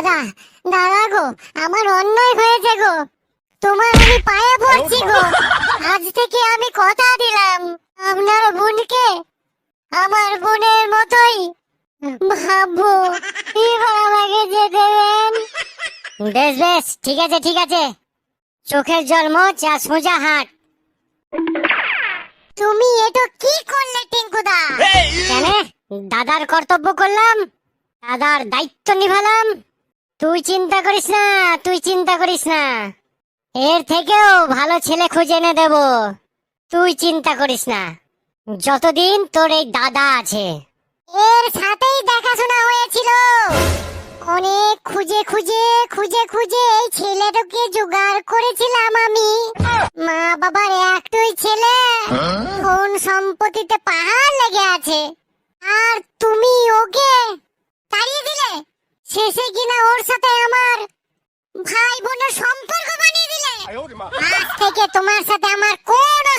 দাদা দাদা গো আমার অন্যায় হয়েছে গো। তোমার আমি পায়ে পড়ছি গো। আজ থেকে আমি কথা দিলাম আপনার বোনকে। আমার বোনের মতোই। ভাববো এবার আমাকে যেতে দেন। বেশ বেশ ঠিক আছে ঠিক আছে। চোখের জল মোচ আর সোজা হাট। তুমি এটা কি করলে টিঙ্কুদা কেন? দাদার কর্তব্য করলাম দাদার দায়িত্ব নিভালাম। তুই চিন্তা করিস না তুই চিন্তা করিস না। এর থেকেও ভালো ছেলে খুঁজে এনে দেব। তুই চিন্তা করিস না। যতদিন তোর এই দাদা আছে। এর সাথেই দেখাশোনা হয়েছিল। অনেক খুঁজে খুঁজে খুঁজে খুঁজে এই ছেলেটাকে জোগাড় করেছিলাম আমি। মা বাবার একটাই ছেলে। কোন সম্পত্তিতে পাহাড় লেগে আছে? আর তুমি ওকে শেষে কিনা ওর সাথে আমার ভাই বোনের সম্পর্ক বানিয়ে দিলে? আজ থেকে তোমার সাথে আমার কোনো